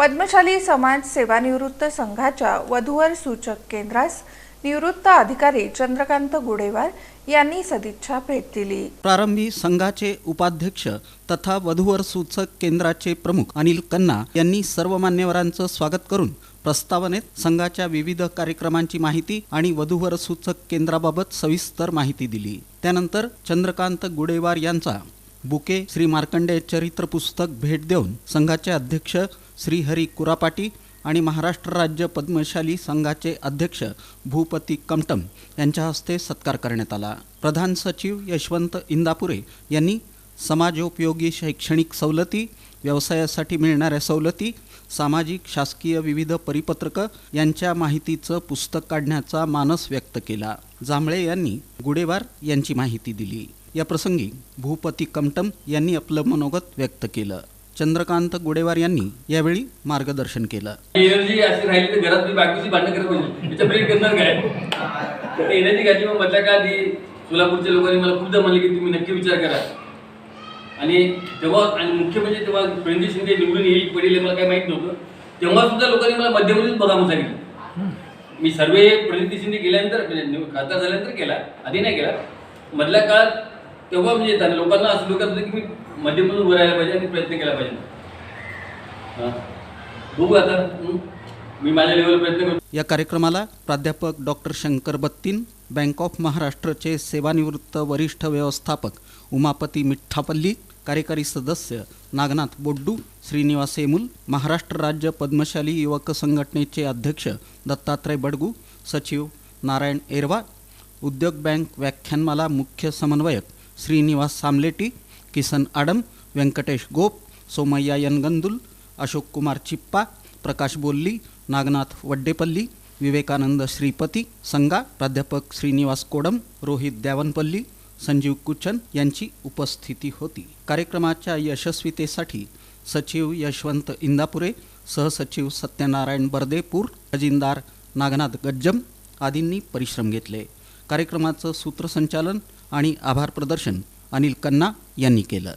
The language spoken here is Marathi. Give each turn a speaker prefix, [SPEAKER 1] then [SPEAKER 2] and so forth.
[SPEAKER 1] पद्मशाली समाज सेवानिवृत्त संघाच्या वधूवर सूचक केंद्रास निवृत्त अधिकारी चंद्रकांत गुडेवार यांनी सदिच्छा भेट दिली.
[SPEAKER 2] प्रारंभी संघाचे उपाध्यक्ष तथा वधूवर सूचक केंद्राचे प्रमुख अनिल कन्ना यांनी सर्व मान्यवरांचं स्वागत करून प्रस्तावनेत संघाच्या विविध कार्यक्रमांची माहिती आणि वधूवर सूचक केंद्राबाबत सविस्तर माहिती दिली. त्यानंतर चंद्रकांत गुडेवार यांचा बुके श्री मार्कंडेय चरित्र पुस्तक भेट देऊन संघाचे अध्यक्ष श्री हरी कुरापाटी आणि महाराष्ट्र राज्य पद्मशाली संघाचे अध्यक्ष भूपती कमटम यांच्या हस्ते सत्कार करण्यात आला. प्रधान सचिव यशवंत इंदापुरे यांनी समाजोपयोगी शैक्षणिक सवलती व्यवसायासाठी मिळणाऱ्या सवलती सामाजिक शासकीय विविध परिपत्रकं यांच्या माहितीचं पुस्तक काढण्याचा मानस व्यक्त केला. जांभळे यांनी गुडेवार यांची माहिती दिली. या प्रसंगी भूपती कमटम यांनी आपलं मनोगत व्यक्त केलं. चंद्रकांत गुडेवार यांनी यावेळी मार्गदर्शन केलं.
[SPEAKER 3] एनर्जी अशी राहिली तर घरात मी बाकीची भांडण करत म्हणजे ब्रेक करणार काय? एनर्जी घातली मग म्हटलं काळात ही सोलापूरच्या लोकांनी मला खूपदा म्हणले की तुम्ही नक्की विचार करा. आणि तेव्हा आणि मुख्य म्हणजे तेव्हा प्रणजित शिंदे निवडून येईल पडेल मला काही माहीत नव्हतं. तेव्हा सुद्धा लोकांनी मला मध्यमध्येच बघा म्हणून सांगितलं. मी सर्वे प्रणिती शिंदे गेल्यानंतर म्हणजे खासदार झाल्यानंतर केला आधी नाही केला. मधल्या काळात तेव्हा म्हणजे त्यांना लोकांना असं डोक्यात होतं की मी मध्यमधून उभं राहायला पाहिजे आणि प्रयत्न केला पाहिजे. बघू आता मी माझ्या लेवल प्रयत्न करतो.
[SPEAKER 2] या कार्यक्रमाला प्राध्यापक doctor Shankar Battin bank of महाराष्ट्रचे सेवानिवृत्त वरिष्ठ व्यवस्थापक उमापती मिठ्ठापल्ली कार्यकारी सदस्य नागनाथ बोड्डू श्रीनिवास हेमुल महाराष्ट्र राज्य पद्मशाली युवक संघटनेचे अध्यक्ष दत्तात्रय बडगू सचिव नारायण एरवा उद्योग बँक व्याख्यानमाला मुख्य समन्वयक श्रीनिवास सामलेटी किसन आडम व्यंकटेश गोप सोमय्या यनगंदुल अशोक कुमार चिप्पा प्रकाश बोल्ली नागनाथ वड्डेपल्ली विवेकानंद श्रीपती संगा प्राध्यापक श्रीनिवास कोडम रोहित द्यावनपल्ली संजीव कुचन यांची उपस्थिती होती. कार्यक्रमाच्या यशस्वीतेसाठी सचिव यशवंत इंदापुरे सहसचिव सत्यनारायण बर्देपूर खजिनदार नागनाथ गज्जम आदींनी परिश्रम घेतले. कार्यक्रमाचं सूत्रसंचालन आणि आभार प्रदर्शन अनिल कन्ना यांनी केलं.